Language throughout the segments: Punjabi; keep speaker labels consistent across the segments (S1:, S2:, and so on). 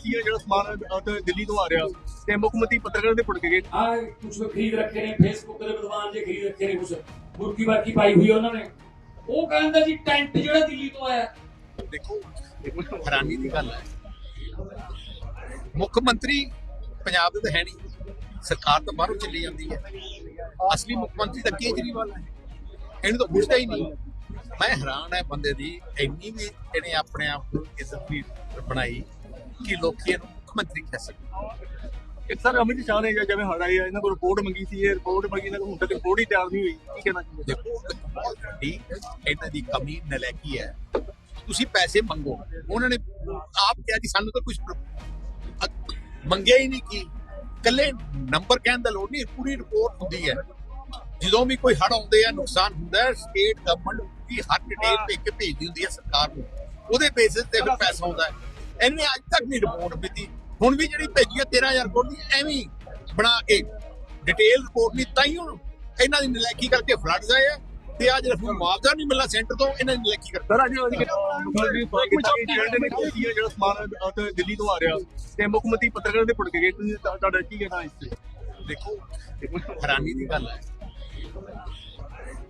S1: ਸੀ ਜਿਹੜਾ ਸਮਾਨ ਦਿੱਲੀ ਤੋਂ ਆ ਰਿਹਾ? ਤੇ ਮੁੱਖ ਮੰਤਰੀ ਪੱਤਰਕਾਰ ਦੇ ਪੁੱਟ ਕੇ ਗਏ
S2: ਆ ਕੁਝ ਖਰੀਦ ਰੱਖੇ ਨੇ ਫੇਸਬੁੱਕ ਦੇ ਵਿਦਵਾਨ ਜੇ ਖਰੀਦ ਰੱਖੇ ਨੇ ਕੁਝ ਮੁਰਕੀ ਬਾਕੀ ਪਾਈ ਹੋਈ ਉਹਨਾਂ ਨੇ। ਉਹ ਕਹਿੰਦਾ ਜੀ ਟੈਂਟ ਜਿਹੜਾ ਦਿੱਲੀ ਤੋਂ ਆਇਆ।
S3: ਦੇਖੋ ਹੈਰਾਨੀ ਦੀ ਗੱਲ ਹੈ। ਮੁੱਖ ਮੰਤਰੀ ਪੰਜਾਬ ਦੇ ਤਾਂ ਹੈ ਨਹੀਂ। ਸਰਕਾਰ ਤਾਂ ਬਾਹਰੋਂ ਚੱਲੀ ਜਾਂਦੀ ਹੈ। ਅਸਲੀ ਮੁੱਖ ਮੰਤਰੀ ਤਾਂ ਕੇਜਰੀਵਾਲ ਹੈ ਇਹਨੂੰ ਤਾਂ ਪੁੱਛਦਾ ਹੀ ਨਹੀਂ। ਮੈਂ ਹੈਰਾਨ ਹੈ ਬੰਦੇ ਦੀ। ਇੰਨੀ ਵੀ ਇਹਨੇ ਆਪਣੇ ਆਪ ਨੂੰ ਇੱਜ਼ਤ ਵੀ ਬਣਾਈ। ਕਿ ਲੋਕੀ ਇਹਨੂੰ ਮੁੱਖ ਮੰਤਰੀ ਕਹਿ ਸਕਦੇ
S1: ਇੱਕ ਸਰ ਅਮਿਤ ਸ਼ਾਹ ਨੇ ਜਿਵੇਂ ਹੜ ਆਈ ਆ ਇਹਨਾਂ ਕੋਲ ਰਿਪੋਰਟ ਮੰਗੀ ਸੀ ਇਹ ਰਿਪੋਰਟ ਮੰਗੀ ਇਹਨਾਂ ਕੋਲ ਹੁਣ ਤੱਕ ਰਿਪੋਰਟ ਹੀ ਤਿਆਰ ਨਹੀਂ ਹੋਈ। ਕੀ ਕਹਿਣਾ ਚਾਹੁੰਦੇ
S3: ਦੇਖੋ ਵੱਡੀ ਇਹਨਾਂ ਦੀ ਕਮੀ ਨਲਾਇਕੀ ਹੈ। ਤੁਸੀਂ ਪੈਸੇ ਮੰਗੋ। ਉਹਨਾਂ ਨੇ ਆਪ ਕਿਹਾ ਕਿ ਸਾਨੂੰ ਤਾਂ ਕੁਝ ਮੰਗਿਆ ਹੀ ਨਹੀਂ ਕੀ ਕੱਲੇ ਨੰਬਰ ਕਹਿਣ ਦਾ ਲੋੜ ਨਹੀਂ ਪੂਰੀ ਰਿਪੋਰਟ ਹੁੰਦੀ ਹੈ। ਜਦੋਂ ਵੀ ਕੋਈ ਹੜ ਆਉਂਦੇ ਆ ਨੁਕਸਾਨ ਹੁੰਦਾ ਹੈ ਸਟੇਟ ਗਵਰਨਮੈਂਟ ਦੀ ਹਰ ਡਿਟੇਲ ਭੇਜ ਕੇ ਭੇਜਦੀ ਹੁੰਦੀ ਹੈ ਸਰਕਾਰ ਨੂੰ। ਉਹਦੇ ਬੇਸਿਸ ਤੇ ਫਿਰ ਪੈਸਾ ਆਉਂਦਾ ਹੈ। ਇਹਨੇ ਅੱਜ ਤੱਕ ਨਹੀਂ ਰਿਪੋਰਟ ਦਿੱਤੀ। ਹੁਣ ਵੀ ਜਿਹੜੀ ਭੇਜੀ ਹੈ 13000 ਕਰੋੜ ਦੀ ਐਵੇਂ ਬਣਾ ਕੇ ਡਿਟੇਲ ਰਿਪੋਰਟ ਨਹੀਂ ਤਾਂ ਹੀ ਹੁਣ ਇਹਨਾਂ ਦੀ ਨਲਾਇਕੀ ਕਰਕੇ ਫਲੱਡਸ ਆਏ ਆ ਤੇ ਅੱਜ ਰਫੂ ਮੁਆਵਜ਼ਾ ਨਹੀਂ ਮਿਲਣਾ ਸੈਂਟਰ ਤੋਂ ਇਹਨਾਂ ਦੀ ਨਲਾਇਕੀ ਕਰਕੇ।
S1: ਸਰ ਅੱਜ ਜਿਹੜੇ ਨੇ ਸਮਾਨ ਦਿੱਲੀ ਤੋਂ ਆ ਰਿਹਾ ਤੇ ਮੁੱਖ ਮੰਤਰੀ ਪੱਤਰਕਾਰ ਦੇ ਪੁੱਟ ਗਏ ਤੁਸੀਂ ਤੁਹਾ- ਤੁਹਾਡਾ ਕੀ ਕਹਿਣਾ ਇਸ ਤੇ?
S3: ਦੇਖੋ। ਹੈਰਾਨੀ ਦੀ ਗੱਲ ਹੈ।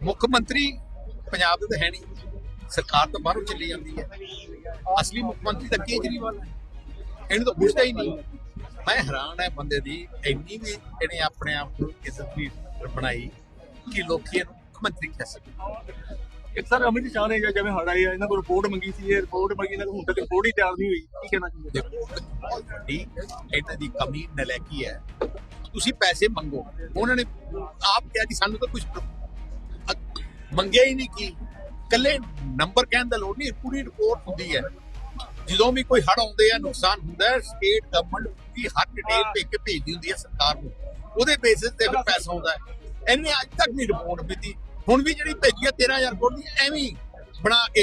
S3: ਮੁੱਖ ਮੰਤਰੀ ਪੰਜਾਬ ਦੇ ਤਾਂ ਹੈ ਨਹੀਂ। ਸਰਕਾਰ ਤਾਂ ਬਾਹਰੋਂ ਚੱਲੀ ਜਾਂਦੀ ਹੈ। ਅਸਲੀ ਮੁੱਖ ਮੰਤਰੀ ਤਾਂ ਕੇਜਰੀਵਾਲ ਹੈ। ਇਹਨੂੰ ਤਾਂ ਪੁੱਛਦਾ ਹੀ ਨਹੀਂ। ਮੈਂ ਹੈਰਾਨ ਹੈ ਬੰਦੇ ਦੀ ਇੰਨੀ ਵੀ ਇਹਨੇ ਆਪਣੇ ਆਪ ਨੂੰ ਇੱਜ਼ਤ ਵੀ ਬਣਾਈ ਕਿ ਲੋਕੀ ਇਹਨੂੰ ਮੁੱਖ ਮੰਤਰੀ ਕਹਿ ਸਕਦੇ
S1: ਇੱਕ ਸਰ ਅਮਿਤ ਸ਼ਾਹ ਨੇ ਜਿਵੇਂ ਹੜ ਆਈ ਇਹਨਾਂ ਕੋਲ ਰਿਪੋਰਟ ਮੰਗੀ ਸੀ ਇਹ ਰਿਪੋਰਟ ਮੰਗੀ ਇਹਨਾਂ ਕੋਲ ਹੁਣ ਤੱਕ ਰਿਪੋਰਟ ਹੀ ਤਿਆਰ ਨਹੀਂ ਹੋਈ। ਕੀ ਕਹਿਣਾ ਚਾਹੁੰਦੇ
S3: ਬਹੁਤ ਵੱਡੀ ਇਹਨਾਂ ਦੀ ਕਮੀ ਨਲਾਇਕੀ ਹੈ। ਤੁਸੀਂ ਪੈਸੇ ਮੰਗੋ। ਉਹਨਾਂ ਨੇ ਆਪ ਕਿਹਾ ਕਿ ਸਾਨੂੰ ਤਾਂ ਕੁਝ ਮੰਗਿਆ ਹੀ ਨਹੀਂ ਕੀ। ਕੱਲੇ ਨੰਬਰ ਕਹਿਣ ਦਾ ਲੋੜ ਨਹੀਂ ਪੂਰੀ ਰਿਪੋਰਟ ਹੁੰਦੀ ਹੈ। ਜਦੋਂ ਵੀ ਕੋਈ ਹੜ ਆਉਂਦੇ ਆ ਨੁਕਸਾਨ ਹੁੰਦਾ ਹੈ ਸਟੇਟ ਗਵਰਨਮੈਂਟ ਦੀ ਹਰ ਡਿਟੇਲ ਭੇਜ ਕੇ ਭੇਜਦੀ ਹੁੰਦੀ ਹੈ ਸਰਕਾਰ ਨੂੰ। ਉਹਦੇ ਬੇਸਿਸ ਤੇ ਫਿਰ ਪੈਸਾ ਆਉਂਦਾ ਹੈ। ਇਹਨੇ ਅੱਜ ਤੱਕ ਨਹੀਂ ਰਿਪੋਰਟ ਦਿੱਤੀ ਹੁਣ ਵੀ ਜਿਹੜੀ ਭੇਜੀ ਹੈ 13000 ਕਰੋੜ ਦੀ ਐਵੇਂ ਬਣਾ ਕੇ